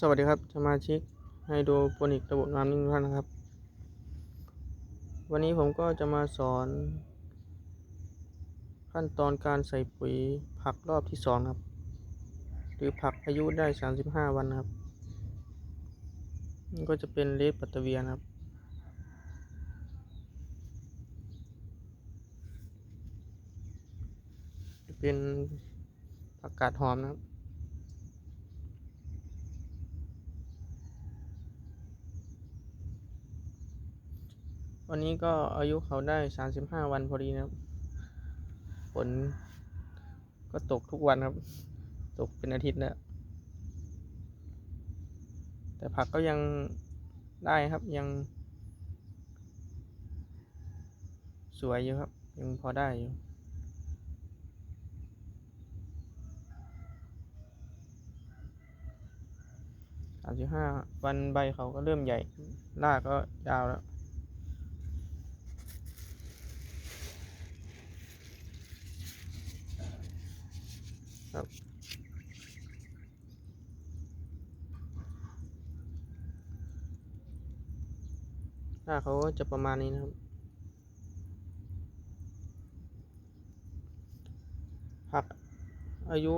สวัสดีครับสมาชิกไฮโดรโปนิกระบบน้ำนิ่งท่านนะครับ วันนี้ผมก็จะมาสอน ขั้นตอนการใส่ปุ๋ยผักรอบที่สองครับ หรือผักอายุได้35วันครับนี่ก็จะเป็นเลสปัตเตอร์เวียนครับ เป็นผักกาดหอมนะครับ วันนี้ก็อายุเขาได้35วันพอดีนะครับฝนก็ตกทุกวันครับ ตกเป็นอาทิตย์แล้วแต่ผักก็ยังได้ครับยัง สวยอยู่ครับ ยังพอได้อยู่สามสิบห้าวันใบเขาก็เริ่มใหญ่รากก็ยาวแล้ว ครับหน้าเขาจะประมาณนี้นะครับ ผักอายุ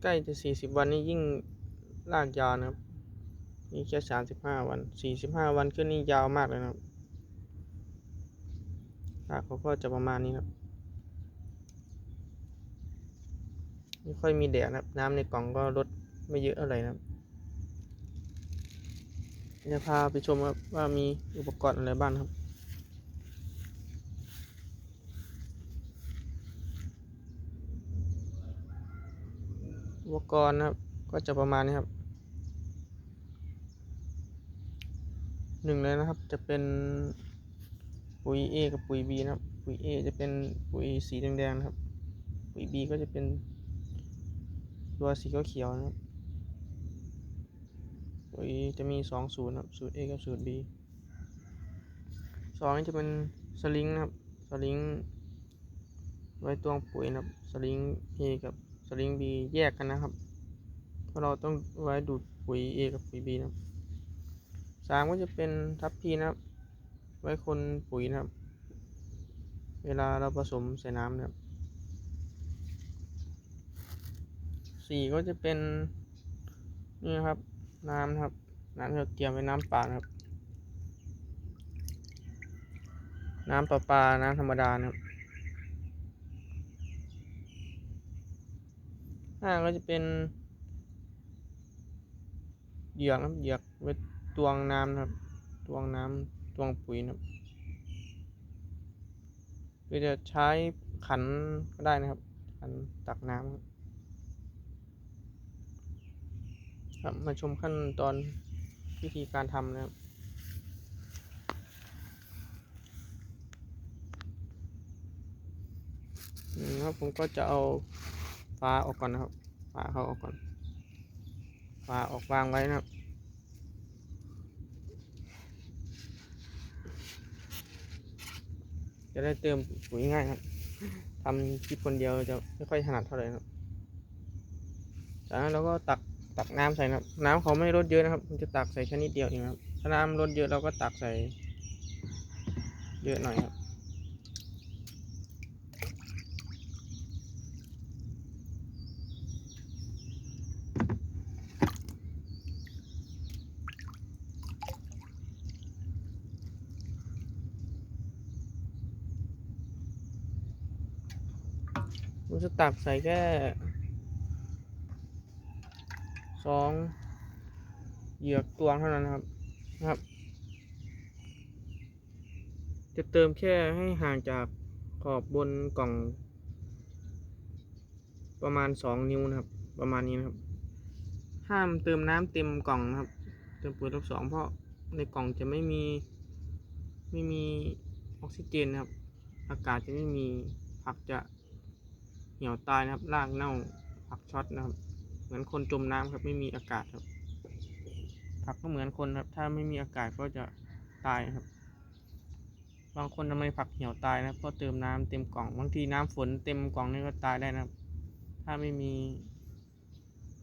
ใกล้จะสี่สิบวันนี้ยิ่งลากยาวนะครับ นี่แค่สามสิบห้าวันสี่สิบห้าวันขึ้นนี่ยาวมากเลยนะครับรากเขาก็จะประมาณนี้ครับ ไม่ค่อยมีแดดนะครับ น้ำในกล่องก็ลดไม่เยอะอะไรนะครับจะพาไปชมครับว่ามีอุปกรณ์อะไรบ้างครับ อุปกรณ์นะครับก็จะประมาณนี้ครับหนึ่งเลยนะครับจะเป็นปุ๋ย A กับปุ๋ย B นะครับ ปุ๋ย A จะเป็นปุ๋ยสีแดงๆนะครับ ปุ๋ย B ก็จะเป็น ตัวสีเขียวนะครับปุ๋ยจะมีสองสูตรนะครับสูตร A กับสูตร B สองนี่จะเป็นสลิงนะครับสลิงไว้ตวงปุ๋ยนะครับสลิง A กับสลิง B แยกกันนะครับ เพราะเราต้องไว้ดูดปุ๋ย A กับปุ๋ย B นะครับสามก็จะเป็นทับพีนะครับ ไว้คนปุ๋ยนะครับ เวลาเราผสมใส่น้ำนะครับ สี่ก็จะเป็น นี่ครับ น้ำครับ น้ำที่เราเตรียมไว้น้ำเปล่าครับ น้ำประปา น้ำธรรมดานะครับห้าก็จะเป็นเหยือกนะครับเหยือกไว้ตวงน้ำครับตวงน้ำตวงปุ๋ยนะครับหรือจะใช้ขันก็ได้นะครับขันตักน้ำครับ ครับมาชมขั้นตอนวิธีการทำนะครับอืมครับผมก็จะเอาฟ้าออกก่อนนะครับฟ้าเขาออกก่อนฟ้าออกวางไว้นะครับจะได้เติมปุ๋ยง่ายครับทำคลิปคนเดียวจะไม่ค่อยถนัดเท่าไหร่นะครับจากนั้นเราก็ตัก ตักน้ำใส่นะครับ น้ำเขาไม่ลดเยอะนะครับ มันจะตักใส่แค่นิดเดียวเองครับ ถ้าน้ำลดเยอะเราก็ตักใส่ เยอะหน่อยครับผมจะตักใส่แค่ สองเหยือกตวงเท่านั้นนะครับนะครับ จะเติมแค่ให้ห่างจากขอบบนกล่อง ประมาณสองนิ้วนะครับ ประมาณนี้นะครับ ห้ามเติมน้ำเต็มกล่องนะครับ เติมปุ๋ยรอบสองเพราะในกล่องจะไม่มีไม่มีออกซิเจนนะครับ อากาศจะไม่มีผักจะเหี่ยวตายนะครับรากเน่าผักช็อตนะครับ เหมือนคนจมน้ำครับไม่มีอากาศครับ ผักก็เหมือนคนครับ ถ้าไม่มีอากาศก็จะตายครับ บางคนทำไมผักเหี่ยวตายนะเพราะเติมน้ำเต็มกล่องบางทีน้ำฝนเต็มกล่องนี่ก็ตายได้นะครับ ถ้าไม่มี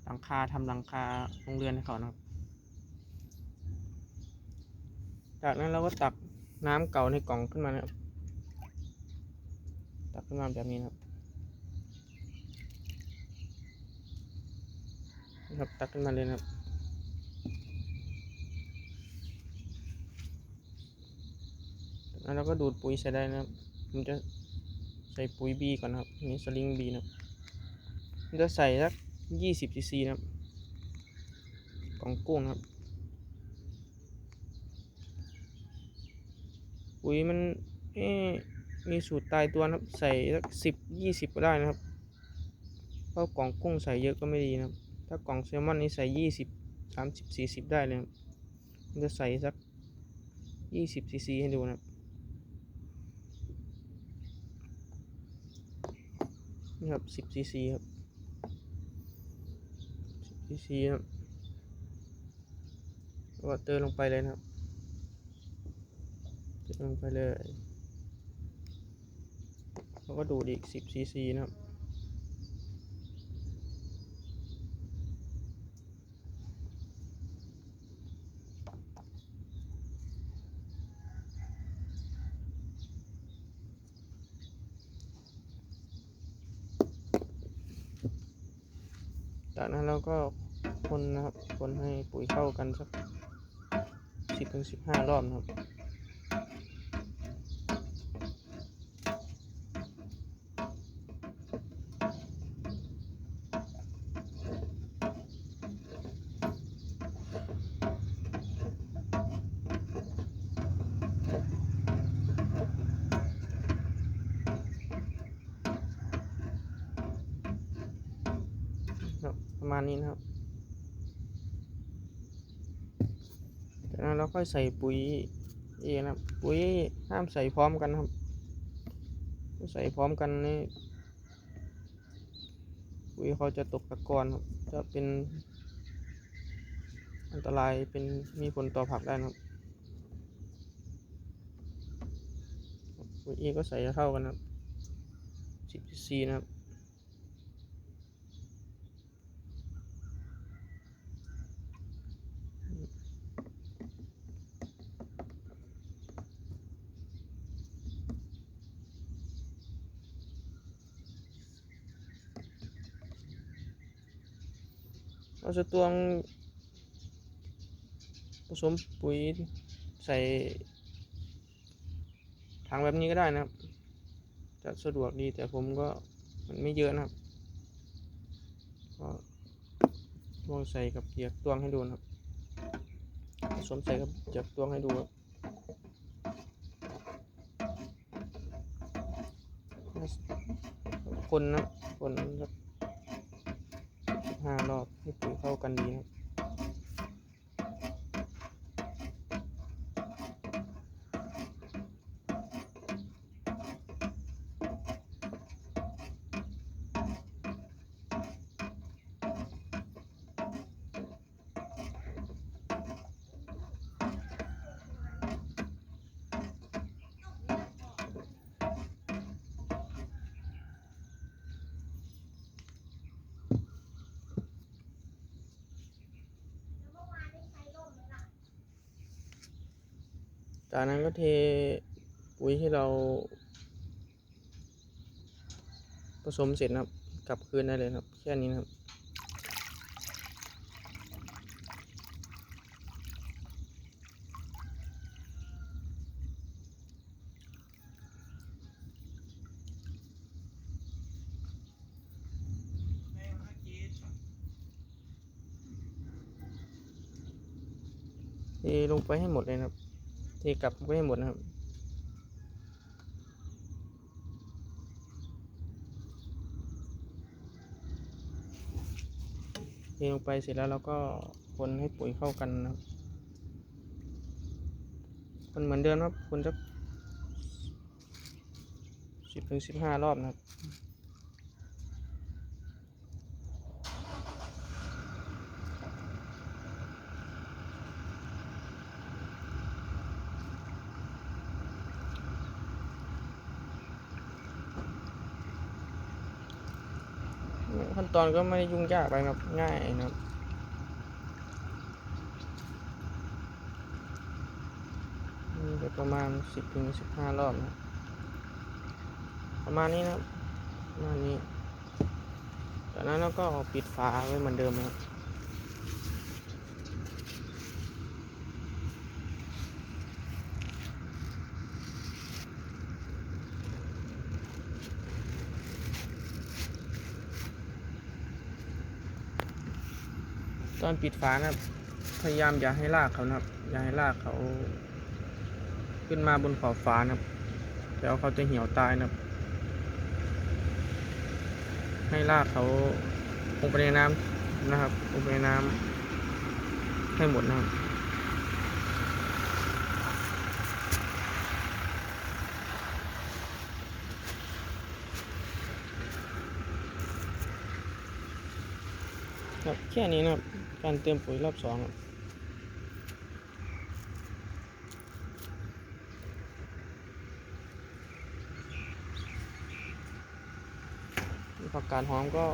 หลังคาทำหลังคาโรงเรือนให้เขานะครับ จากนั้นเราก็ตักน้ำเก่าในกล่องขึ้นมานะครับ ตักขึ้นมาแบบนี้นะครับนะ ครับตักขึ้นมาเลยนะครับจากนั้นเราก็ดูดปุ๋ยใส่ได้นะครับผมจะใส่ปุ๋ยบีก่อนนะครับนี่สลิงบีนะครับผมจะใส่สักยี่สิบซีซีนะครับกล่องกุ้งครับ ปุ๋ยมันมีสูตรตายตัวนะครับ ใส่สักสิบยี่สิบก็ได้นะครับเพราะกล่องกุ้งใส่เยอะก็ไม่ดีนะครับ ถ้ากล่องแซลมอนนี่ใส่ยี่สิบสามสิบสี่สิบได้เลยครับผมจะใส่สักยี่สิบซีซีให้ดูนะครับนี่ครับสิบซีซีครับสิบซีซีครับวก็เติมลงไปเลยนะครับเติมลงไปเลยแล้วก็ดูดอีกสิบซีซีนะครับ จากนั้นเราก็คนนะครับ คนให้ปุ๋ยเข้ากันสักสิบถึงสิบห้ารอบนะครับ มาณนี้นะครับ จากนั้นเราค่อยใส่ปุ๋ยเองนะครับปุ๋ยห้ามใส่พร้อมกันครับ ใส่พร้อมกันนี่ปุ๋ยเขาจะตกตะกอนครับ จะเป็นอันตรายเป็นมีผลต่อผักได้นะครับปุ๋ยเอก็ใส่เท่ากันครับสิบซีนะครับ เราจะตวงผสมปุ๋ยใส่ถังแบบนี้ก็ได้นะครับ จะสะดวกดีแต่ผมก็มันไม่เยอะนะครับ ก็ลองใส่กับเหยียกตวงให้ดูนะครับผสมใส่กับเหยียกตวงให้ดูครับคนนะคนครับ ห้ารอบให้ปุ๋ยเข้ากันดีนะครับ จากนั้นก็เทปุ๋ยที่เรา ผสมเสร็จนะครับ กลับคืนได้เลยนะครับ แค่นี้นะครับเทลงไปให้หมดเลยนะครับ ทกลับไปให้หมดนะครับเทลงไปเสร็จแล้วเราก็คนให้ปุ๋ยเข้ากันนะครับคนเหมือนเดิมครับคนสักสิบถึงสิบห้ารอบนะครับ ขั้ นตอนก็ไม่ได้ยุ่งยากไปนะครับง่ายนะครับมีไปประมาณสิบถึงสิบห้ารอบนะประมาณนี้นะครับประมาณนี้จากนั้นเราก็ปิดฝาไว้เหมือนเดิมนะครับ อนปิดฝานะครับ พยายามอย่าให้ลากเขานะครับ อย่าให้ลากเขา ขึ้นมาบนขอบฝานะครับแล้วเขาจะเหี่ยวตายนะครับ ให้ลากเขาลงไปในน้ำนะครับลงไปในน้ำให้หมดนะครับ แค่นี้นะครับ การเติมปุ๋ยรอบสองครับผักกาดหอมก็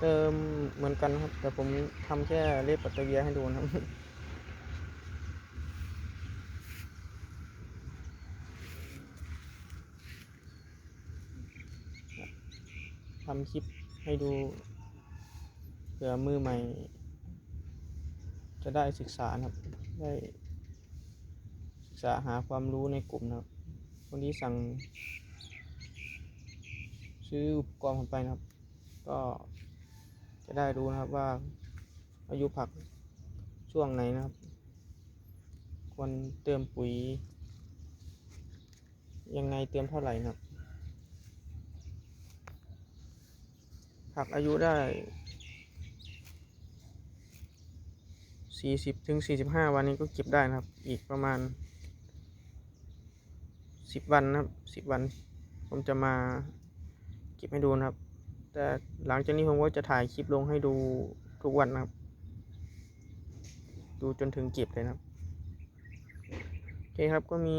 เติมเหมือนกันครับ แต่ผมทำแค่เล็บปัตเตเวียให้ดูนะครับทำคลิป ให้ดูเผื่อมือใหม่ จะได้ศึกษานะครับ ได้ศึกษาหาความรู้ในกลุ่มนะครับคนที่สั่ง ซื้ออุปกรณ์ผมไปนะครับ ก็จะได้รู้นะครับว่าอายุผักช่วงไหนนะครับ ควรเติมปุ๋ย ยังไงเติมเท่าไหร่นะครับ ผักอายุได้ 40ถึง45 วันนี้ก็เก็บได้นะครับ อีกประมาณ 10 วันนะครับ 10 วัน ผมจะมาเก็บให้ดูนะครับ แต่หลังจากนี้ผมก็จะถ่ายคลิปลงให้ดูทุกวันนะครับ ดูจนถึงเก็บเลยนะครับโอเคครับก็มี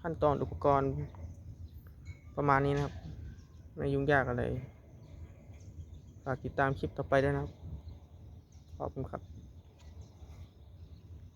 ขั้นตอนอุปกรณ์ประมาณนี้นะครับไม่ยุ่งยากอะไร ฝากติดตามคลิปต่อไปด้วยนะครับ ขอบคุณครับ